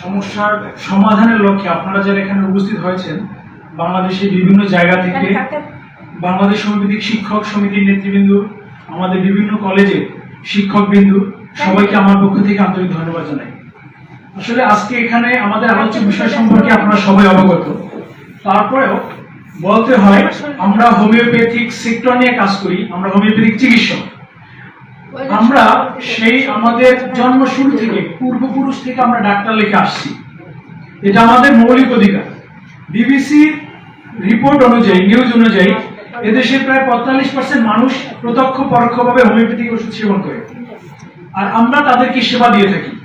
সমস্যার সমাধানের লক্ষ্যে আপনারা যারা এখানে উপস্থিত হয়েছেন বাংলাদেশের বিভিন্ন জায়গা থেকে বাংলাদেশ হোমিওপ্যাথিক শিক্ষক সমিতির নেতৃবৃন্দ আমাদের বিভিন্ন কলেজে শিক্ষক বিন্দু সবাইকে আমার পক্ষ থেকে আন্তরিক ধন্যবাদ জানাই। আসলে আজকে এখানে আমাদের আলোচ্য বিষয় সম্পর্কে আপনারা সবাই অবগত। তারপরেও বলতে হয় আমরা হোমিওপ্যাথিক সেক্টর নিয়ে কাজ করি আমরা হোমিওপ্যাথিক চিকিৎসক। আমরা সেই আমাদের জন্ম শুরু থেকে, পূর্বপুরুষ থেকে আমরা ডাক্তার লিখে আসছি। এটা আমাদের মৌলিক অধিকার। বিবিসি রিপোর্ট অনুযায়ী নিউজ অনুযায়ী এদেশের প্রায় পঁয়তাল্লিশ পার্সেন্ট মানুষ প্রত্যক্ষ, পরোক্ষভাবে হোমিওপ্যাথিক ওষুধ সেবন করে। আর আমরা তাদেরকে সেবা দিয়ে থাকি।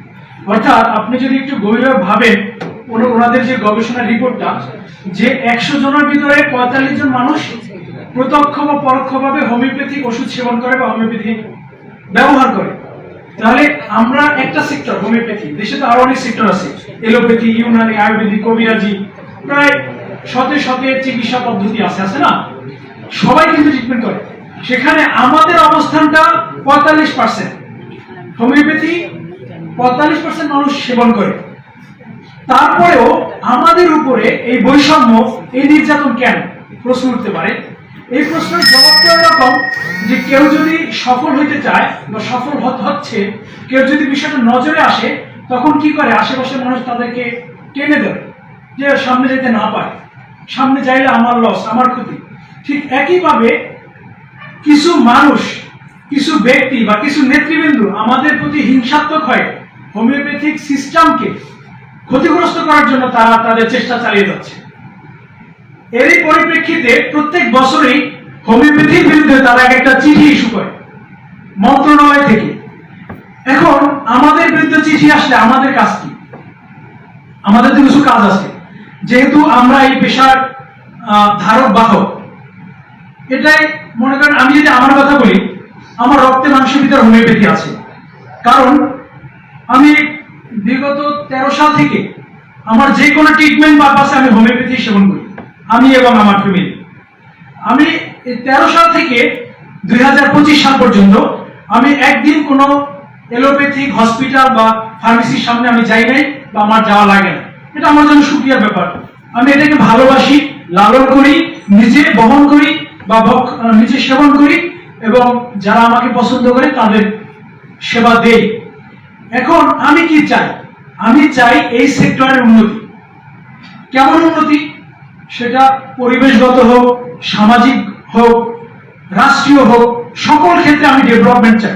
অর্থাৎ আপনি যদি একটু গভীরভাবে ভাবেন, ওনা- ওনাদের যে গবেষণা রিপোর্টটা, যে একশো জনের ভিতরে পঁয়তাল্লিশ জন মানুষ প্রত্যক্ষ বা পরোক্ষভাবে হোমিওপ্যাথিক ওষুধ সেবন করে বা হোমিওপ্যাথি ব্যবহার করে। তাহলে আমরা একটা সেক্টর হোমিওপ্যাথি দেশে তো আরও অনেক সেক্টর আছে। এলোপ্যাথি, ইউনানি আয়ুর্বেদিক কবিরাজি প্রায় শতে শতে চিকিৎসা পদ্ধতি আছে আছে না? সবাই কিন্তু ট্রিটমেন্ট করে। সেখানে আমাদের অবস্থানটা পঁয়তাল্লিশ পার্সেন্ট হোমিওপ্যাথি পঁয়তাল্লিশ পার্সেন্ট মানুষ সেবন করে। তারপরেও আমাদের উপরে এই বৈষম্য, এই নির্যাতন কেন? প্রশ্ন উঠতে পারে। এই প্রশ্নের জবাবটা এরকম যে কেউ যদি সফল হইতে চায় বা সফল হচ্ছে, কেউ যদি বিষয়টা নজরে আসে, তখন কি করে? আশেপাশের মানুষ তাদেরকে টেনে দেবে যে সামনে যেতে না পারে। সামনে যাইলে আমার লস আমার ক্ষতি। ঠিক একইভাবে কিছু মানুষ, কিছু ব্যক্তি বা কিছু নেতৃবৃন্দ আমাদের প্রতি হিংসাত্মক হয়। হোমিওপ্যাথিক সিস্টেমকে ক্ষতিগ্রস্ত করার জন্য তারা তাদের চেষ্টা চালিয়ে যাচ্ছে। এরই পরিপ্রেক্ষিতে প্রত্যেক বছরই হোমিওপ্যাথির বিরুদ্ধে তারা এক একটা চিঠি ইস্যু করে, মন্ত্রণালয় থেকে। এখন আমাদের বিরুদ্ধে চিঠি আসলে আমাদের কাজ কি? আমাদের তো কিছু কাজ আছে। যেহেতু আমরা এই পেশার ধারক, বাহক, এটাই মনে করেন আমি যদি আমার কথা বলি, আমার রক্তে মাংসের ভিতরে হোমিওপ্যাথি আছে। কারণ আমি বিগত তেরো সাল থেকে আমার যে কোনো ট্রিটমেন্ট পারপাসে আমি হোমিওপ্যাথি সেবন করি। আমি এবং আমার ফ্যামিলি আমি তেরো সাল থেকে দুই হাজার পঁচিশ সাল পর্যন্ত আমি একদিন কোনো এলোপ্যাথিক হসপিটাল বা ফার্মেসির সামনে আমি যাই নাই বা আমার যাওয়া লাগে না। এটা আমার জন্য সুক্রিয়ার ব্যাপার। আমি এটাকে ভালোবাসি, লালন করি, নিজে বহন করি বা নিজে সেবন করি এবং যারা আমাকে পছন্দ করে তাদের সেবা দেই। এখন আমি কি চাই? আমি চাই এই সেক্টরের উন্নতি। কেমন উন্নতি? সেটা পরিবেশগত হোক, সামাজিক হোক, রাষ্ট্রীয় হোক, সকল ক্ষেত্রে আমি ডেভেলপমেন্ট চাই।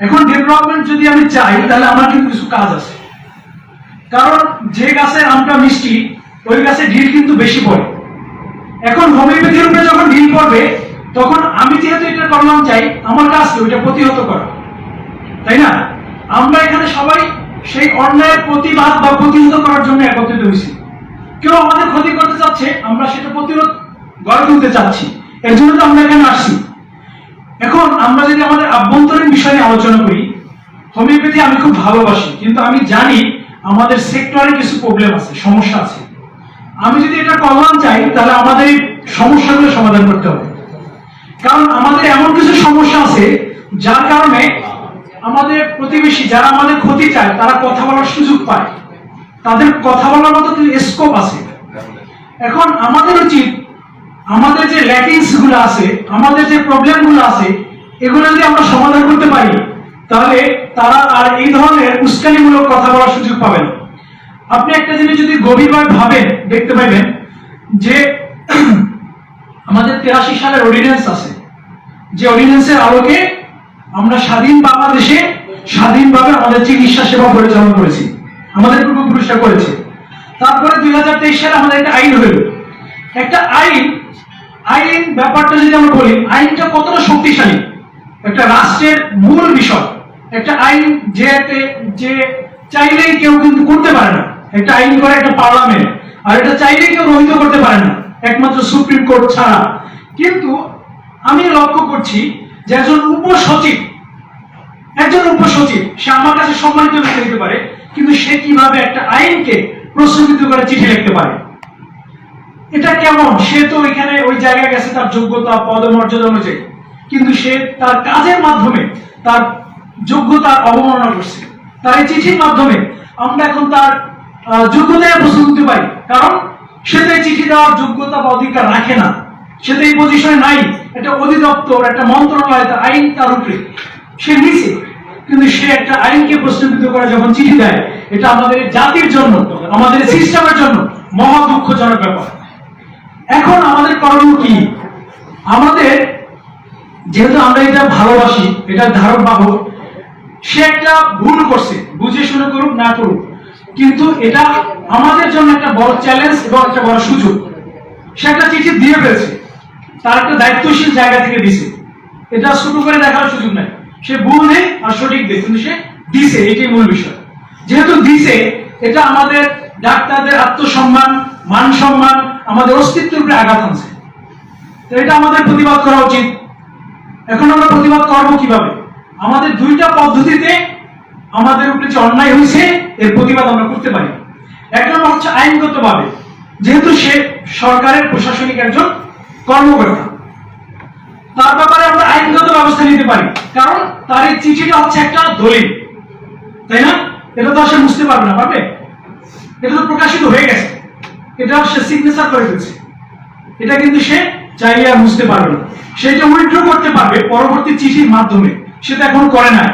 এখন ডেভেলপমেন্ট যদি আমি চাই, তাহলে আমার কিন্তু কিছু কাজ আছে। কারণ যে গাছের আমটা মিষ্টি, ওই গাছে ঢিল কিন্তু বেশি পড়ে। এখন হোমিওপ্যাথির উপরে যখন ঢিল পড়বে, তখন আমি যেহেতু এটা করলাম চাই, আমার কাজ কি? ওইটা প্রতিহত করা। তাই না? আমরা এখানে সবাই সেই অন্যায়ের প্রতিবাদ বা প্রতিহত করার জন্য একত্রিত হয়েছি। কেউ আমাদের ক্ষতি করতে চাচ্ছে, আমরা সেটা প্রতিরোধ গড়ে তুলতে চাচ্ছি। এর জন্য তো আমরা এখানে আসছি। এখন আমরা যদি আমাদের আভ্যন্তরীণ বিষয়ে আলোচনা করি, হোমিওপ্যাথি আমি খুব ভালোবাসি, কিন্তু আমি জানি আমাদের সেক্টরে কিছু প্রবলেম আছে, সমস্যা আছে। আমি যদি এটা কল্যাণ চাই, তাহলে আমাদের এই সমস্যাগুলো সমাধান করতে হবে। কারণ আমাদের এমন কিছু সমস্যা আছে, যার কারণে আমাদের প্রতিবেশী, যারা আমাদের ক্ষতি চায়, তারা কথা বলার সুযোগ পায়। তাদের কথা বলার মতো কিছু স্কোপ আছে। এখন আমাদের উচিত, আমাদের যে ল্যাকিংসগুলো আছে, আমাদের যে প্রবলেমগুলো আছে, এগুলো যদি আমরা সমাধান করতে পারি, তাহলে তারা আর এই ধরনের উস্কানিমূলক কথা বলার সুযোগ পাবে না। আপনি একটা জিনিস যদি গভীরভাবে ভাবেন, দেখতে পাবেন যে আমাদের তেরাশি সালের অর্ডিন্যান্স আছে। যে অর্ডিন্যান্সের আলোকে আমরা স্বাধীন বাংলাদেশে স্বাধীনভাবে আমাদের চিকিৎসা সেবা পরিচালনা করেছি। আমাদের পূর্বপুরুষরা করেছে। তারপরে দুই হাজার তেইশ সালে আমাদের একটা আইন হইল একটা আইন আইন ব্যাপারটা যদি আমরা বলি, আইনটা কতটা শক্তিশালী? একটা রাষ্ট্রের মূল বিষয়। একটা আইন যে যে চাইলেই কেউ কিন্তু করতে পারে না। একটা আইন করে একটা পার্লামেন্ট, আর এটা চাইলেই কেউ রহিত করতে পারে না। একমাত্র সুপ্রিম কোর্ট ছাড়া। কিন্তু আমি লক্ষ্য করছি যে একজন উপসচিব একজন উপসচিব, সে আমার কাছে সম্মানিত লিখে দিতে পারে কিন্তু সে কীভাবে একটা আইনকে প্রশ্নবিদ্ধ করে চিঠি লিখতে পারে? এটা কেমন? সে তো এখানে ওই জায়গায় গেছে, তার যোগ্যতা, পদমর্যাদা অনুযায়ী। কিন্তু সে তার কাজের মাধ্যমে, তার যোগ্যতার অবমাননা করছে। তার এই চিঠির মাধ্যমে আমরা এখন তার যোগ্যতায় প্রশ্ন করতে পারি। কারণ সে তো এই চিঠি দেওয়ার যোগ্যতা বা অধিকার রাখে না। সে তো এই পজিশনে নাই। একটা অধিদপ্তর, একটা মন্ত্রণালয় তার আইন তার উপরে। সে নিছে কিন্তু সে একটা আইনকে প্রশ্নবিদ্ধ করে যখন চিঠি দেয়, এটা আমাদের জাতির জন্য, আমাদের সিস্টেমের জন্য মহা দুঃখজনক ব্যাপার। এখন আমাদের করণীয় কি? আমাদের যেহেতু আমরা এটা ভালোবাসি, এটা ধারক বাহক সে একটা ভুল করছে, বুঝে শুনে করুক, না করুক। কিন্তু এটা আমাদের জন্য একটা বড় চ্যালেঞ্জ এবং একটা বড় সুযোগ। সে একটা চিঠি দিয়ে ফেলছে, তার একটা দায়িত্বশীল জায়গা থেকে দিছে। এটা শুরু করে দেখার সুযোগ নাই। সে ভুল নেই আর সঠিক কিন্তু সে দিছে, এটাই মূল বিষয়। যেহেতু দিছে, এটা আমাদের ডাক্তারদের আত্মসম্মান মান সম্মান আমাদের অস্তিত্বের উপরে আঘাত আনছে। তো এটা আমাদের প্রতিবাদ করা উচিত। এখন আমরা প্রতিবাদ করব কীভাবে? আমাদের দুইটা পদ্ধতিতে আমাদের উপরে যে অন্যায় হয়েছে, এর প্রতিবাদ আমরা করতে পারি। এক নম্বর হচ্ছে আইনগতভাবে। যেহেতু সে সরকারের, প্রশাসনিক একজন কর্মকর্তা তার ব্যাপারে আমরা আইনগত ব্যবস্থা নিতে পারি। কারণ তার এই চিঠিটা হচ্ছে একটা দলিল। তাই না? এটা তো সে বুঝতে পারবে না, পারবে? এটা তো প্রকাশিত হয়ে গেছে। এটা সে সিগনেচার করে ফেলছে। এটা কিন্তু সে চাইলে আর বুঝতে পারবে না। সেটা উইথড্র করতে পারবে পরবর্তী চিঠির মাধ্যমে। সেটা এখন করে না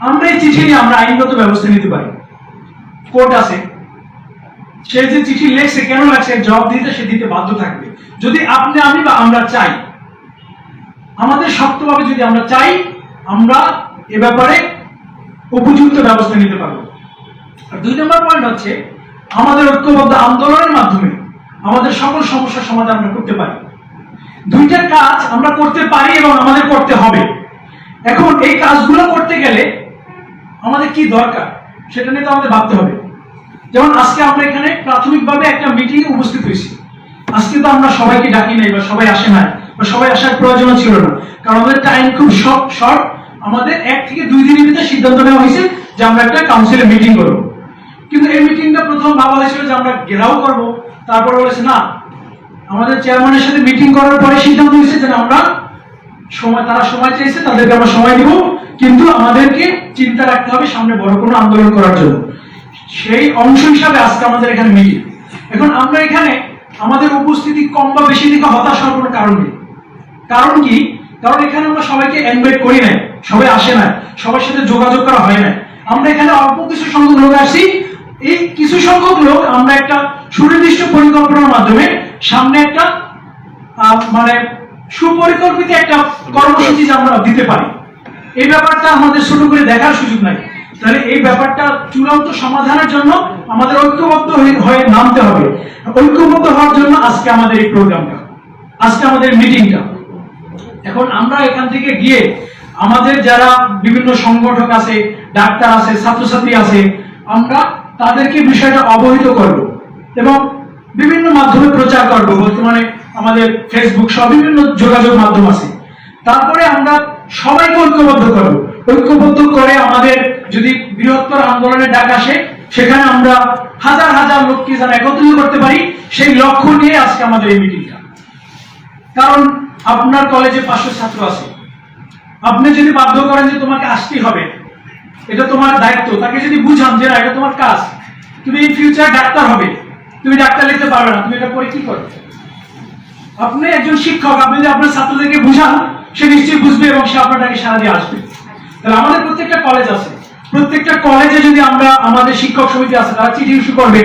আমরা এই চিঠি নিয়ে আমরা আইনগত ব্যবস্থা নিতে পারি। কোর্ট আছে। সে যে চিঠি লেখছে, কেন এর জবাব দিতে সে দিতে বাধ্য থাকবে। যদি আপনি আমি বা আমরা চাই আমাদের শক্তভাবে যদি আমরা চাই, আমরা এ ব্যাপারে উপযুক্ত ব্যবস্থা নিতে পারব। আর দুই নম্বর পয়েন্ট হচ্ছে, আমাদের ঐক্যবদ্ধ আন্দোলনের মাধ্যমে আমাদের সকল সমস্যার সমাধান আমরা করতে পারি। দুইটা কাজ আমরা করতে পারি এবং আমাদের করতে হবে। এখন এই কাজগুলো করতে গেলে আমাদের কি দরকার, সেটা নিয়ে তো আমাদের ভাবতে হবে। যেমন আজকে আমরা এখানে প্রাথমিকভাবে একটা মিটিং উপস্থিত হয়েছি। আজকে তো আমরা সবাইকে ডাকি নাই বা সবাই আসে নাই। সবাই আসার প্রয়োজন ছিল না। কারণ আমাদের টাইম খুব শর্ট শর্ট আমাদের এক থেকে দুই দিনের ভিতরে সিদ্ধান্ত নেওয়া হয়েছে যে আমরা একটা কাউন্সিলে মিটিং করব। কিন্তু এই মিটিংটা প্রথম ভাবা হয়েছিল যে আমরা ঘেরাও করব। তারপর বলেছে, না, আমাদের চেয়ারম্যানের সাথে মিটিং করার পরে সিদ্ধান্ত হয়েছে যে আমরা সময়, তারা সময় চাইছে, তাদেরকে আমরা সময় দিব। কিন্তু আমাদেরকে চিন্তা রাখতে হবে সামনে বড় কোনো আন্দোলন করার জন্য। সেই অংশ হিসাবে আজকে আমাদের এখানে মিটিং এখন আমরা এখানে আমাদের উপস্থিতি কম বা বেশি দিকে হতাশ হওয়ার কোনো কারণ নেই। কারণ কি? কারণ এখানে আমরা সবাইকে ইনভাইট করি না সবাই আসে না সবার সাথে যোগাযোগ করা হয় না আমরা এখানে অল্প কিছু সংখ্যক লোক আসি, এই কিছু সংখ্যক লোক আমরা একটা সুনির্দিষ্ট পরিকল্পনার মাধ্যমে সামনে একটা মানে সুপরিকল্পিত একটা কর্মসূচি আমরা দিতে পারি। এই ব্যাপারটা আমাদের ছোট করে দেখার সুযোগ নাই। তাহলে এই ব্যাপারটা চূড়ান্ত সমাধানের জন্য আমাদের ঐক্যবদ্ধ হয়ে নামতে হবে। ঐক্যবদ্ধ হওয়ার জন্য আজকে আমাদের এই প্রোগ্রামটা আজকে আমাদের মিটিংটা এখন আমরা এখান থেকে গিয়ে আমাদের যারা বিভিন্ন সংগঠক আছে, ডাক্তার আছে, ছাত্রছাত্রী আছে, আমরা তাদেরকে বিষয়টা অবহিত করব এবং বিভিন্ন মাধ্যমে প্রচার করব। বর্তমানে আমাদের ফেসবুক সব বিভিন্ন যোগাযোগ মাধ্যম আছে। তারপরে আমরা সবাইকে ঐক্যবদ্ধ করব। ঐক্যবদ্ধ করে আমাদের যদি বৃহত্তর আন্দোলনের ডাক আসে, সেখানে আমরা হাজার হাজার লোককে যেন একত্রিত করতে পারি, সেই লক্ষ্য নিয়ে আজকে আমাদের এই মিটিংটা কারণ আপনার কলেজে পাঁচশো ছাত্র আছে। আপনি যদি বাধ্য করেন যে তোমাকে আসতেই হবে, এটা তোমার দায়িত্ব। তাকে যদি বুঝান যে না, এটা তোমার কাজ। তুমি ইন ফিউচার ডাক্তার হবে। তুমি ডাক্তার লিখতে পারবে না, তুমি এটা পরে কি করবে? আপনি একজন শিক্ষক, আপনি যদি আপনার ছাত্রদেরকে বুঝান, সে নিশ্চয়ই বুঝবে এবং সে আপনাকে সারা দিয়ে আসবে। তাহলে আমাদের প্রত্যেকটা কলেজ আছে। প্রত্যেকটা কলেজে যদি আমরা আমাদের শিক্ষক সমিতি আছে, তারা চিঠি ইস্যু করবে।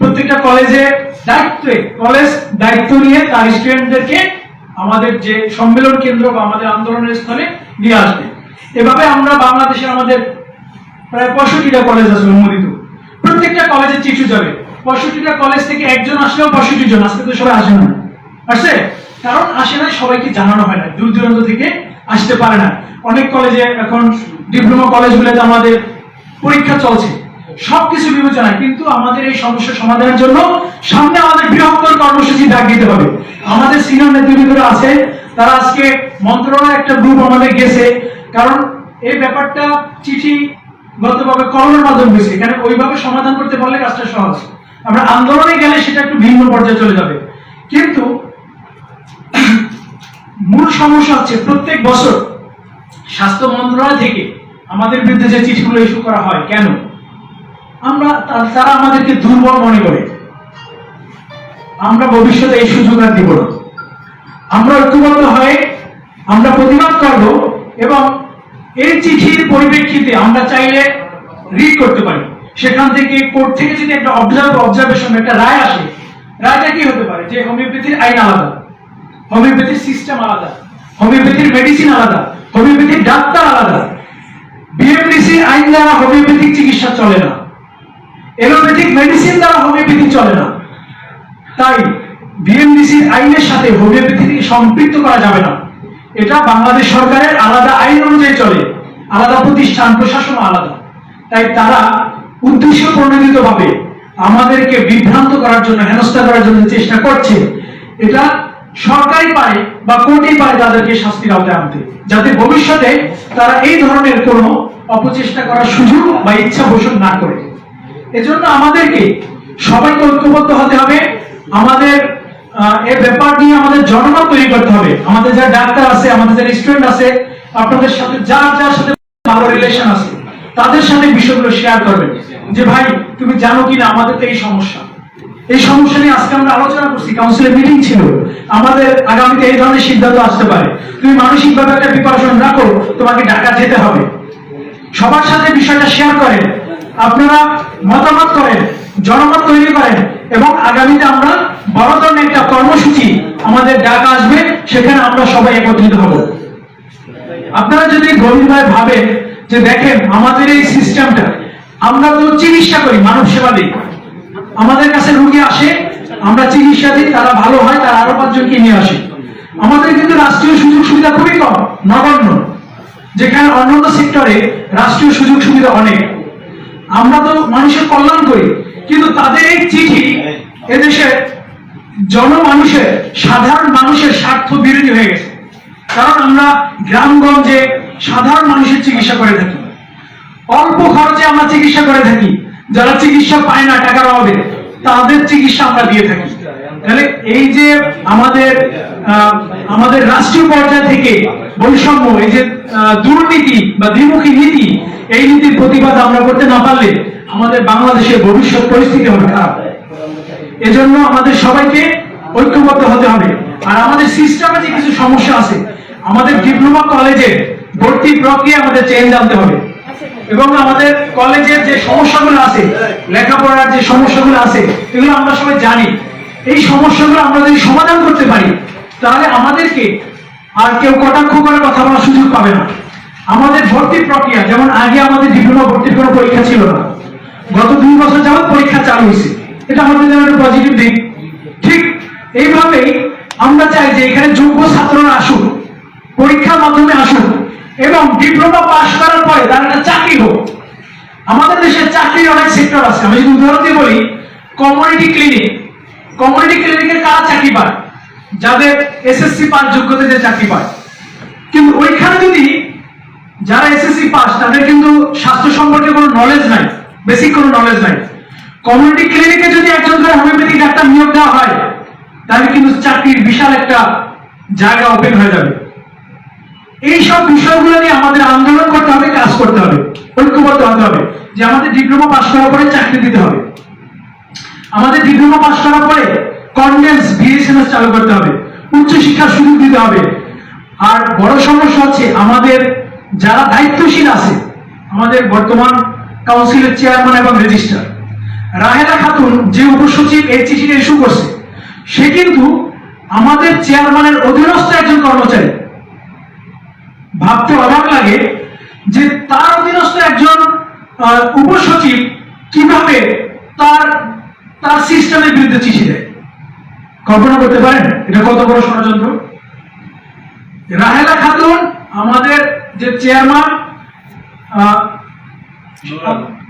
প্রত্যেকটা কলেজে দায়িত্বে কলেজ দায়িত্ব নিয়ে তার স্টুডেন্টদেরকে আমাদের যে সম্মেলন কেন্দ্র বা আমাদের আন্দোলনের স্থলে নিয়ে আসবে। এভাবে আমরা বাংলাদেশের আমাদের প্রায় পঁয়ষট্টিটা কলেজ আছে অনুমোদিত। প্রত্যেকটা কলেজে চিঠি যাবে পঁয়ষট্টিটা কলেজ থেকে একজন আসলেও পঁয়ষট্টি জন, আজকে তো সবাই আসে না। আসছে? কারণ আসে না সবাইকে জানানো হয় না। দূর দূরান্ত থেকে আসতে পারে না। অনেক কলেজে এখন ডিপ্লোমা কলেজগুলোতে আমাদের পরীক্ষা চলছে। সবকিছু বিবেচনায়, কিন্তু আমাদের এই সমস্যা সমাধানের জন্য সামনে আমাদের বৃহত্তর কর্মসূচি ডাক দিতে হবে। আমাদের সিনিয়র নেতৃবৃন্দরা আছে, তারা আজকে মন্ত্রণালয়ের একটা গ্রুপ আমাদের গেছে, কারণ এই ব্যাপারটা চিঠি গতভাবে কলমের মাধ্যমে হয়েছে, এখানে ওইভাবে সমাধান করতে পারলে কাজটা সহজ। আমরা আন্দোলনে গেলে সেটা একটু ভিন্ন পর্যায়ে চলে যাবে। কিন্তু মূল সমস্যা হচ্ছে প্রত্যেক বছর স্বাস্থ্য মন্ত্রণালয় থেকে আমাদের বিরুদ্ধে যে চিঠিগুলো ইস্যু করা হয়, কেন? আমরা তারা আমাদেরকে দুর্বল মনে করে। আমরা ভবিষ্যতে এই সুযোগ আর দিব না। আমরা ঐক্যবদ্ধ হয়ে আমরা প্রতিবাদ করব এবং এই চিঠির পরিপ্রেক্ষিতে আমরা চাইলে রিড করতে পারি। সেখান থেকে কোর্ট থেকে যদি একটা অবজার্ভ অবজারভেশন একটা রায় আসে, রায়টা কি হতে পারে? যে হোমিওপ্যাথির আইন আলাদা হোমিওপ্যাথির সিস্টেম আলাদা হোমিওপ্যাথির মেডিসিন আলাদা হোমিওপ্যাথির ডাক্তার আলাদা। বিএমডিসি আইন দ্বারা হোমিওপ্যাথিক চিকিৎসা চলে না। এলোপ্যাথিক মেডিসিন দ্বারা হোমিওপ্যাথি চলে না। তাই বিএমডিসি আইনের সাথে হোমিওপ্যাথিকে সম্পৃক্ত করা যাবে না। এটা বাংলাদেশ সরকারের আলাদা আইন অনুযায়ী চলে। আলাদা প্রতিষ্ঠান প্রশাসন আলাদা। তাই তারা উদ্দেশ্য প্রণোদিত ভাবে আমাদেরকে বিভ্রান্ত করার জন্য, হেনস্থা করার জন্য চেষ্টা করছে, এটা সরকারই পারে বা কোর্টই পারে তাদেরকে শাস্তির আওতায় আনতে। যাতে ভবিষ্যতে তারা এই ধরনের কোনো অপচেষ্টা করার সুযোগ বা ইচ্ছা পোষণ না করে। এজন্য আমাদেরকে সবাইকে ঐক্যবদ্ধ হতে হবে। আমাদের এই ব্যাপার নিয়ে আমাদের জনমত তৈরি করতে হবে। আমাদের যারা ডাক্তার আছে, আমাদের যারা স্টুডেন্ট আছে, আপনাদের সাথে যার যার সাথে ভালো রিলেশন আছে, তাদের সাথে বিষয়গুলো শেয়ার করবেন। যে ভাই, তুমি জানো কিনা, আমাদের তো এই সমস্যা। এই সমস্যা নিয়ে আজকে আমরা আলোচনা করছি কাউন্সিলের মিটিং ছিল। আমাদের আগামীতে এই ধরনের সিদ্ধান্ত আসতে পারে। তুমি মানসিকভাবে একটা প্রিপারেশন রাখো, তোমাকে ঢাকা যেতে হবে। সবার সাথে বিষয়টা শেয়ার করেন। আপনারা মতামত করেন, জনমত তৈরি করেন এবং আগামীতে আমরা বড় ধরনের একটা কর্মসূচি আমাদের ডাক আসবে, সেখানে আমরা সবাই একত্রিত হব। আপনারা যদি গভীরভাবে ভাবেন যে দেখেন আমাদের এই সিস্টেমটা, আমরা তো চিকিৎসা করি, মানব সেবা দিই। আমাদের কাছে রুগী আসে, আমরা চিকিৎসা দিই, তারা ভালো হয়, তারা আরও পাঁচজনকে নিয়ে আসে। আমাদের কিন্তু রাষ্ট্রীয় সুযোগ সুবিধা খুবই কম, নগণ্য। যেখানে অন্যান্য সেক্টরে রাষ্ট্রীয় সুযোগ সুবিধা অনেক। আমরা তো মানুষের কল্যাণ করি কিন্তু তাদের এই চিঠি এদেশের জনমানুষের সাধারণ মানুষের স্বার্থ বিরোধী হয়ে গেছে। কারণ আমরা গ্রামগঞ্জে সাধারণ মানুষের চিকিৎসা করে থাকি। অল্প খরচে আমরা চিকিৎসা করে থাকি। যারা চিকিৎসা পায় না টাকার অভাবে তাদের চিকিৎসা আমরা দিয়ে থাকি। তাহলে এই যে আমাদের আমাদের রাষ্ট্রীয় পর্যায় থেকে বৈষম্য, এই যে দুর্নীতি বা দ্বিমুখী নীতি, এই নীতির প্রতিবাদ আমরা করতে না পারলে আমাদের বাংলাদেশের ভবিষ্যৎ পরিস্থিতি হবে খারাপ। এজন্য আমাদের সবাইকে ঐক্যবদ্ধ হতে হবে। আর আমাদের সিস্টেমে যে কিছু সমস্যা আছে, আমাদের ডিপ্লোমা কলেজে ভর্তি প্রক্রিয়া আমাদের চেঞ্জ আনতে হবে। এবং আমাদের কলেজের যে সমস্যাগুলো আছে, লেখাপড়ার যে সমস্যাগুলো আছে, এগুলো আমরা সবাই জানি। এই সমস্যাগুলো আমরা যদি সমাধান করতে পারি, তাহলে আমাদেরকে আর কেউ কটাক্ষ করে কথা বলার সুযোগ পাবে না। আমাদের ভর্তি প্রক্রিয়া, যেমন আগে আমাদের ডিপ্লোমা ভর্তির কোনো পরীক্ষা ছিল না। গত দুই বছর যাবত পরীক্ষা চালু হয়েছে। এটা আমাদের জন্য একটা পজিটিভ দিক। ঠিক এইভাবেই আমরা চাই যে এখানে যোগ্য ছাত্ররা আসুক, পরীক্ষার মাধ্যমে আসুক, এবং ডিপ্লোমা পাশ করার পরে তার একটা চাকরি হোক। আমাদের দেশে চাকরির অনেক সেক্টর আছে। আমি যদি উদাহরণ দিয়ে বলি কমিউনিটি ক্লিনিক কমিউনিটি ক্লিনিকের কারা চাকরি পায়? যাদের এসএসসি পাস যোগ্যতা যে চাকরি পায়। কিন্তু ওইখানে যদি যারা এসএসসি পাস, তাদের কিন্তু স্বাস্থ্য সম্পর্কে কোনো নলেজ নাই বেসিক কোনো নলেজ নাই। কমিউনিটি ক্লিনিকে যদি একজন করে হোমিওপ্যাথিক ডাক্তার নিয়োগ দেওয়া হয়, তাহলে কিন্তু চাকরির বিশাল একটা জায়গা ওপেন হয়ে যাবে। এই সব বিষয়গুলো নিয়ে আমাদের আন্দোলন করতে হবে, কাজ করতে হবে, ঐক্যবদ্ধ হতে হবে, যে আমাদের ডিপ্লোমা পাস করার পরে চাকরি দিতে হবে। আমাদের ডিপ্লোমা পাস করার পরে কনডেন্স বিএসএমএস চালু করতে হবে। উচ্চশিক্ষার সুযোগ দিতে হবে। আর বড় সমস্যা হচ্ছে আমাদের যারা দায়িত্বশীল আছে, আমাদের বর্তমান কাউন্সিলের চেয়ারম্যান এবং রেজিস্ট্রার রাহেলা খাতুন যে উপসচিব এই চিঠিটা ইস্যু করছে, সে কিন্তু আমাদের চেয়ারম্যানের অধীনস্থ একজন কর্মচারী। ভাবতে অবাক লাগে যে তার অধীনস্থ একজন উপসচিব কীভাবে তার তার সিস্টেমের বিরুদ্ধে চিঠি দেয়। কল্পনা করতে পারেন? এটা কত বড় ষড়যন্ত্র? রাহেলা খাতুন আমাদের যে চেয়ারম্যান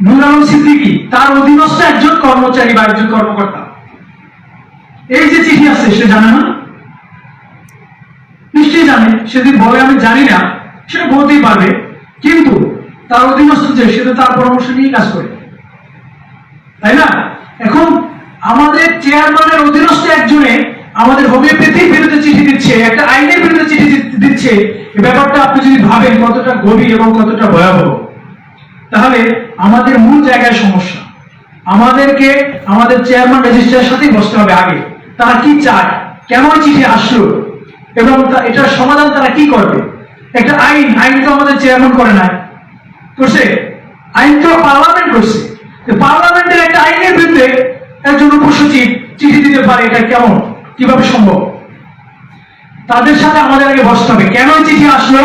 নুর আলম সিদ্দিকী, তার অধীনস্থ একজন কর্মচারী বা একজন কর্মকর্তা। এই যে চিঠি আছে, সে জানে না? নিশ্চয়ই জানে, সেদিন বলে আমি জানি না, সেটা বলতেই পারবে। কিন্তু তার অধীনস্থ যে, সে তো তার পরামর্শ নিয়ে কাজ করে। তাই না? এখন আমাদের চেয়ারম্যানের অধীনস্থ একজনে আমাদের হোমিওপ্যাথির বিরুদ্ধে চিঠি দিচ্ছে, একটা আইনের বিরুদ্ধে চিঠি দিচ্ছে। ব্যাপারটা আপনি যদি ভাবেন কতটা গভীর এবং কতটা ভয়াবহ, তাহলে আমাদের মূল জায়গায় সমস্যা। আমাদেরকে, আমাদের চেয়ারম্যান রেজিস্ট্রারের সাথেই বসতে হবে আগে। তারা কি চায়? কেন চিঠি আসলো? এবং এটার সমাধান তারা কি করবে? একটা আইন আইন তো আমাদের চেয়ারম্যান করে না করছে? আইন তো পার্লামেন্ট করছে। পার্লামেন্টের একটা আইনের বিরুদ্ধে একজন উপসচিব চিঠি দিতে পারে এটা কেমন? কীভাবে সম্ভব? তাদের সাথে আমাদের আগে বসতে হবে। কেন চিঠি আসলো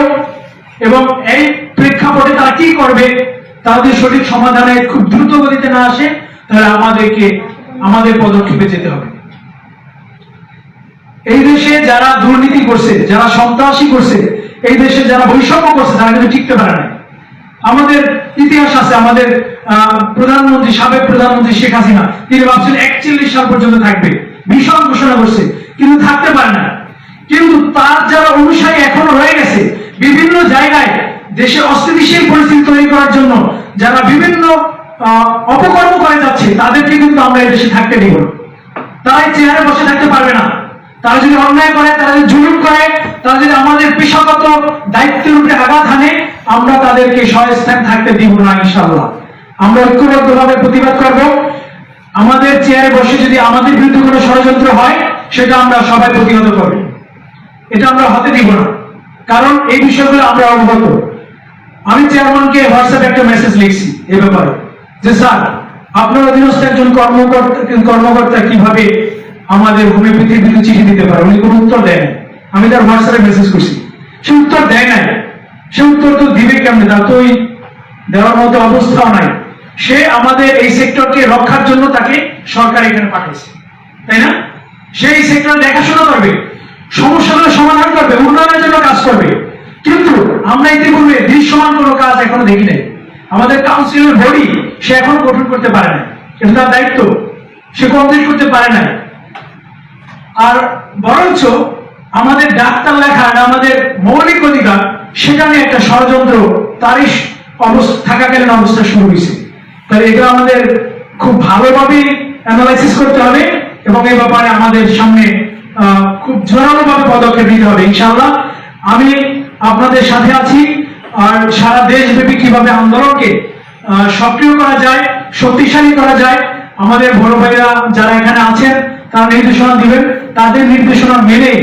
এবং এই প্রেক্ষাপটে তারা কি করবে তাদের সঠিক সমাধানে খুব দ্রুত গতিতে না আসে, তাহলে আমাদেরকে, আমাদের পদক্ষেপে যেতে হবে। এই দেশে যারা দুর্নীতি করছে, যারা সন্ত্রাসী করছে, এই দেশে যারা বৈষম্য করছে, তারা কিন্তু টিকতে পারে না। আমাদের ইতিহাস আছে, আমাদের প্রধানমন্ত্রী, সাবেক প্রধানমন্ত্রী শেখ হাসিনা, তিনি ভাবছেন একচল্লিশ সাল পর্যন্ত থাকবে। ভীষণ ঘোষণা করছে, কিন্তু থাকতে পারে না। কিন্তু তার যারা অনুসারী এখনও রয়ে গেছে, বিভিন্ন জায়গায় দেশে অস্থিতিশীল পরিস্থিতি তৈরি করার জন্য যারা বিভিন্ন অপকর্ম করে যাচ্ছে, তাদেরকে কিন্তু আমরা এই দেশে থাকতে দিব না। তারা চেয়ারে বসে থাকতে পারবে না। তারা যদি অন্যায় করে, তারা যদি জুলুম করে, তারা যদি আমাদের পেশাগত দায়িত্বের উপরে আঘাত হানে, আমরা তাদেরকে সহস্থান থাকতে দিব না ইনশাল্লাহ আমরা ঐক্যবদ্ধভাবে প্রতিবাদ করব। আমাদের চেয়ারে বসে যদি আমাদের বিরুদ্ধে কোনো ষড়যন্ত্র হয়, সেটা আমরা সবাই প্রতিহত করব। এটা আমরা হতে দিব না। কারণ এই বিষয়গুলো আমরা অবগত। আমি চেয়ারম্যানকে হোয়াটসঅ্যাপে একটা মেসেজ লিখছি এ ব্যাপারে। যে স্যার, আপনার অধীনস্থ একজন কর্মকর্তা কর্মকর্তা কীভাবে আমাদের হোমিওপ্যাথির বিরুদ্ধে চিঠি দিতে পারে। উনি কোনো উত্তর দেয় না আমি তার হোয়াটসঅ্যাপে মেসেজ করছি। সে উত্তর দেয় নাই। সে উত্তর তো দিবে কেমনে? তার তো ওই দেওয়ার মতো অবস্থাও নাই। সে আমাদের এই সেক্টরকে রক্ষার জন্য তাকে সরকার এখানে পাঠিয়েছে তাই না? সে এই সেক্টর দেখাশোনা করবে। সমস্যাগুলো সমাধান করবে, উন্নয়নের জন্য কাজ করবে। কিন্তু আমরা ইতিপূর্বে দৃশ্যমান কোনো কাজ এখনও দেখি নাই। আমাদের কাউন্সিলের বডি সে এখন গঠন করতে পারে না এটা তার দায়িত্ব। সে কমপ্লিট করতে পারে না আর বরঞ্চ আমাদের ডাক্তার লেখা আমাদের মৌলিক অধিকার সেটা নিয়ে একটা ষড়যন্ত্র তারই অবস্থা, থাকাকালীন অবস্থা শুরু হয়েছে। তাহলে এটা আমাদের খুব ভালোভাবে অ্যানালাইসিস করতে হবে এবং এই ব্যাপারে আমাদের সামনে খুব জোরালোভাবে পদক্ষেপ নিতে হবে ইনশাল্লাহ আমি আপনাদের সাথে আছি আর সারা দেশব্যাপী কীভাবে আন্দোলনকে সক্রিয় করা যায়, শক্তিশালী করা যায়, আমাদের বড় ভাইরা যারা এখানে আছেন, তারা নির্দেশনা দিবেন। তাদের নির্দেশনা মেনে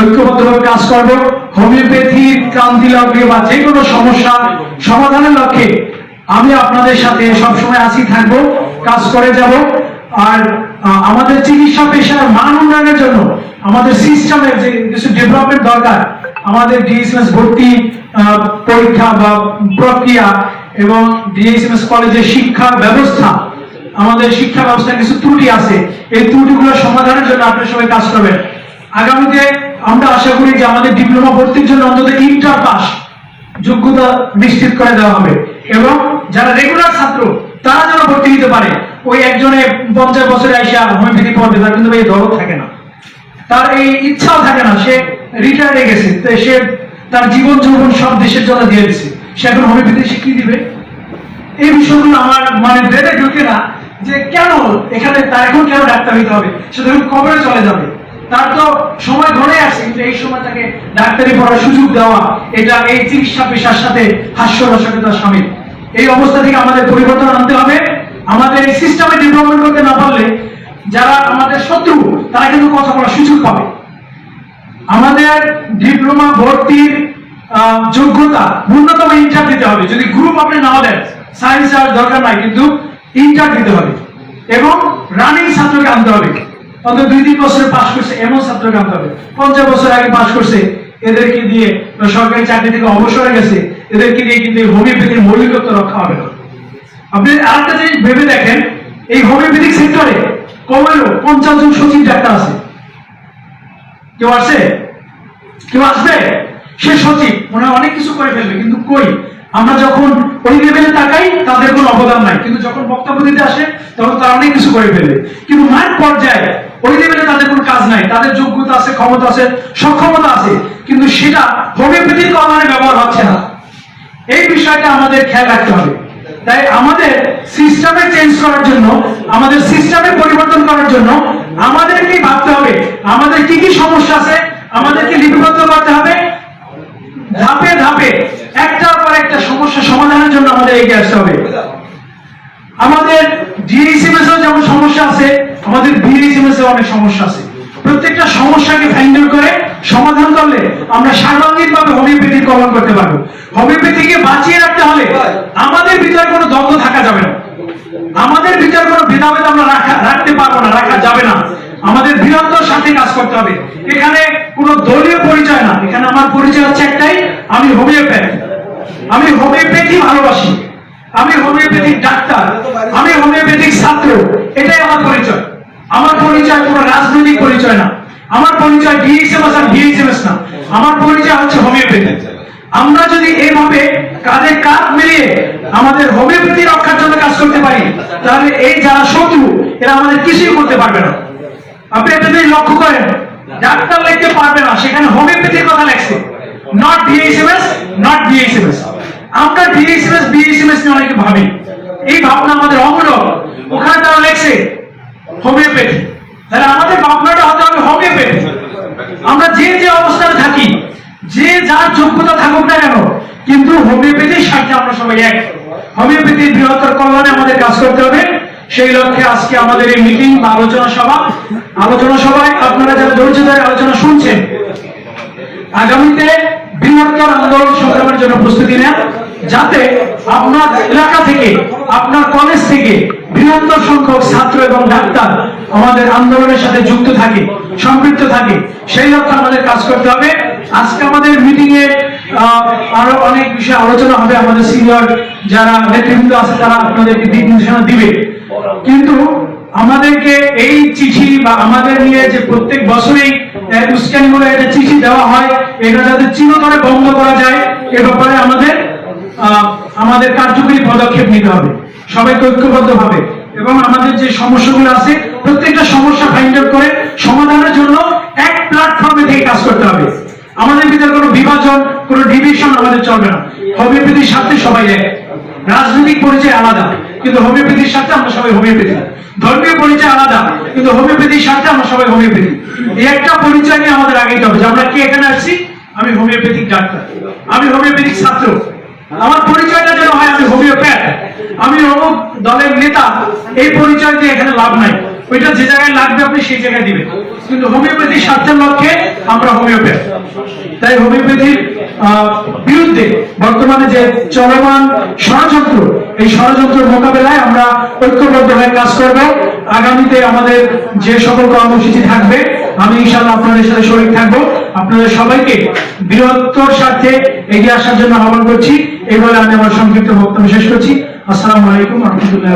ঐক্যবদ্ধভাবে কাজ করব। হোমিওপ্যাথি, ক্রান্তি লক্ষ্যে বা যে কোনো সমস্যা সমাধানের লক্ষ্যে আমি আপনাদের সাথে সবসময় আছি, থাকব, কাজ করে যাব। আর আমাদের চিকিৎসা পেশার মান উন্নয়নের জন্য আমাদের সিস্টেমের যে কিছু ডেভেলপমেন্ট দরকার, আমাদের ডিএসএমএস ভর্তি পরীক্ষা বা প্রক্রিয়া এবং ডিএসএমএস কলেজের শিক্ষা ব্যবস্থা আমাদের শিক্ষা ব্যবস্থায় কিছু ত্রুটি আছে। এই ত্রুটিগুলো সমাধানের জন্য আপনারা সবাই কাজ করবেন। আগামীতে আমরা আশা করি যে আমাদের ডিপ্লোমা ভর্তির জন্য অন্তত ইন্টার পাস যোগ্যতা নিশ্চিত করে দেওয়া হবে। এবং যারা রেগুলার ছাত্র, তারা যেন ভর্তি নিতে পারে। ওই একজনে পঞ্চাশ বছরে আইসা হোমিওপ্যাথি পড়বে, তার কিন্তু দরদ থাকে না। তার এই ইচ্ছাও থাকে না, সে রিটায়ার্ডে গেছে, তো সে তার জীবন যৌবন সব দেশের জন্য দিয়ে দিচ্ছে সে এখন হোমিওপ্যাথি শিখিয়ে দিবে। এই বিষয়গুলো আমার মানে ব্রেনে ঢুকে না। যে কেন? এখানে তার এখন কেন ডাক্তার হইতে হবে? সে তখন কবরে চলে যাবে। তার তো সময় ঘরে আসে কিন্তু এই সময় তাকে ডাক্তারি পড়ার সুযোগ দেওয়া, এটা এই চিকিৎসা পেশার সাথে হাস্যরসকতার সামিল। এই অবস্থা থেকে আমাদের পরিবর্তন আনতে হবে। আমাদের এই সিস্টেমে ডেভেলপমেন্ট করতে না পারলে যারা আমাদের শত্রু, তারা কিন্তু কথা বলার সুযোগ পাবে। আমাদের ডিপ্লোমা ভর্তির যোগ্যতা ন্যূনতম ইন্টার দিতে হবে। যদি গ্রুপ আপনি নাও দেন সায়েন্স আর দরকার নাই, কিন্তু ইন্টার দিতে হবে। এবং রানিং ছাত্রকে আনতে হবে। অন্তত দুই তিন বছরে পাশ করছে এমন ছাত্রকে আনতে হবে। পঞ্চাশ বছর আগে পাশ করছে, এদেরকে দিয়ে সরকারি চাকরি থেকে অবসরে গেছে, এদেরকে দিয়ে কিন্তু এই হোমিওপ্যাথির মৌলিকত্ব রক্ষা হবে না। আপনি আরেকটা জিনিস ভেবে দেখেন, এই হোমিওপ্যাথিক সেক্টরে কমেরও পঞ্চাশ জন সচিব ডাক্তার আছে। কেউ আসে? কেউ আসবে? সে সচিব, মনে হয় অনেক কিছু করে ফেলবে, কিন্তু কই? আমরা যখন ওই লেভেলে তাকাই, তাদের কোনো অবদান নাই। কিন্তু যখন বক্তব্য দিতে আসে, তখন তারা অনেক কিছু করে ফেলবে কিন্তু মাঠ পর্যায়ে ওই লেভেলে তাদের কোনো কাজ নাই। তাদের যোগ্যতা আছে, ক্ষমতা আছে, সক্ষমতা আছে। কিন্তু সেটা হোমিওপ্যাথির কমানে ব্যবহার হচ্ছে না। এই বিষয়টা আমাদের খেয়াল রাখতে হবে। তাই আমাদের সিস্টেমে চেঞ্জ করার জন্য, আমাদের সিস্টেমে পরিবর্তন করার জন্য আমাদেরকে ভাবতে হবে, আমাদের কি কি সমস্যা আছে, আমাদেরকে লিপিবদ্ধ করতে হবে। ধাপে ধাপে একটার পর একটা সমস্যা সমাধানের জন্য আমাদের এগিয়ে আসতে হবে। আমাদের ডিএসএমএস আমাদের বিএসএমএস এর অনেক সমস্যা আছে। প্রত্যেকটা সমস্যাকে ফাইন্ডার করে সমাধান করলে আমরা সার্বাঙ্গীন ভাবে হোমিওপ্যাথি কলম করতে পারব। হোমিওপ্যাথিকে বাঁচিয়ে রাখতে হলে আমাদের ভিতরে কোনো দ্বন্দ্ব থাকা যাবে না। আমাদের ভিতরে কোনো ভেদাভেদ আমরা রাখা, রাখতে পারব না, রাখা যাবে না। আমাদের বৃহত্তর সাথে কাজ করতে হবে। এখানে কোনো দলীয় পরিচয় না। এখানে আমার পরিচয় হচ্ছে একটাই, আমি হোমিওপ্যাথ আমি হোমিওপ্যাথি ভালোবাসি। আমি হোমিওপ্যাথিক ডাক্তার। আমি হোমিওপ্যাথিক ছাত্র। এটাই আমার পরিচয়। আমার পরিচয় কোনো রাজনৈতিক পরিচয় না। আমার পরিচয় ডিএসএমএস আর ডিএসএমএস না। আমার পরিচয় হচ্ছে হোমিওপ্যাথি। আমরা যদি এইভাবে কাঁধে কাঁধ মিলিয়ে আমাদের হোমিওপ্যাথি রক্ষার জন্য কাজ করতে পারি, তাহলে এই যারা শত্রু, এরা আমাদের কিছুই করতে পারবে না। আপনি এটা যদি লক্ষ্য করেন, ডাক্তার লিখতে পারবে না। সেখানে হোমিওপ্যাথির কথা লেখছে। নট ডিএসএমএস নট ডিএসএমএস আমরা ডিএসএমএস বিএসএমএস নিয়ে অনেকে ভাবি। এই ভাবনা আমাদের অমূলক ওখানে তারা লেখছে, হোমিওপ্যাথি। তাহলে আমাদের ভাবনাটা হতে হবে হোমিওপ্যাথি। আমরা যে যে অবস্থানে থাকি, যে যার যোগ্যতা থাকুক না কেন, কিন্তু হোমিওপ্যাথির সাথে আমরা সবাই এক। হোমিওপ্যাথির বৃহত্তর কল্যাণে আমাদের কাজ করতে হবে। সেই লক্ষ্যে আজকে আমাদের এই মিটিং বা আলোচনা সভা, আলোচনা সভায় আপনারা যারা ধৈর্য ধরে আলোচনা শুনছেন, আগামীতে বৃহত্তর আন্দোলন সংগ্রামের জন্য প্রস্তুতি নেন, যাতে আপনার এলাকা থেকে, আপনার কলেজ থেকে বৃহত্তর সংখ্যক ছাত্র এবং ডাক্তার আমাদের আন্দোলনের সাথে যুক্ত থাকে, সম্পৃক্ত থাকে। সেই লক্ষ্যে আমাদের কাজ করতে হবে। আজকে আমাদের মিটিং এ আরও অনেক বিষয়ে আলোচনা হবে। আমাদের সিনিয়র যারা নেতৃবৃন্দ আছে, তারা আপনাদেরকে দিক নির্দেশনা দিবে। কিন্তু আমাদেরকে এই চিঠি বা আমাদের নিয়ে যে প্রত্যেক বছরেই আহ, উস্কানিমূলক একটা চিঠি দেওয়া হয়। এটা যাতে চিরতরে বন্ধ করা যায় এ ব্যাপারে আমাদের আমাদের কার্যকরী পদক্ষেপ নিতে হবে। সবাইকে ঐক্যবদ্ধ ভাবে এবং আমাদের যে সমস্যাগুলো আছে প্রত্যেকটা সমস্যা ফাইন্ড আউট করে সমাধানের জন্য এক প্ল্যাটফর্মে থেকে কাজ করতে হবে। আমাদের ভিতরে কোনো বিভাজন কোনো ডিভিশন আমাদের চলবে না। হোমিওপ্যাথির সাথে সবাই এক। রাজনৈতিক পরিচয় আলাদা। কিন্তু হোমিওপ্যাথির সাথে আমরা সবাই হোমিওপ্যাথি ধর্মীয় পরিচয় আলাদা, কিন্তু হোমিওপ্যাথির সাথে আমরা সবাই হোমিওপ্যাথি। এই একটা পরিচয় নিয়ে আমাদের আগেই হবে যে আমরা কি এখানে আসছি? আমি হোমিওপ্যাথিক ডাক্তার, আমি হোমিওপ্যাথিক ছাত্র। আমার পরিচয়টা যেন হয় আমি হোমিওপ্যাথ। আমি অমুক দলের নেতা, এই পরিচয় দিয়ে এখানে লাভ নাই। ওইটা যে জায়গায় লাগবে আপনি সেই জায়গায় দিবেন। কিন্তু হোমিওপ্যাথির স্বার্থের লক্ষ্যে আমরা হোমিওপ্যাথ। তাই হোমিওপ্যাথির বিরুদ্ধে বর্তমানে যে চলমান ষড়যন্ত্র, এই ষড়যন্ত্র মোকাবেলায় আমরা ঐক্যবদ্ধ হয়ে কাজ করব। আগামীতে আমাদের যে সকল কর্মসূচি থাকবে, আমি ইনশাল্লাহ আপনাদের সাথে শরীর থাকব। আপনাদের সবাইকে বৃহত্তর স্বার্থে এগিয়ে আসার জন্য আহ্বান করছি। এই বলে আমি আমার সংক্ষিপ্ত বক্তব্য শেষ করছি। আসসালামু আলাইকুম রহমতুল্লাহ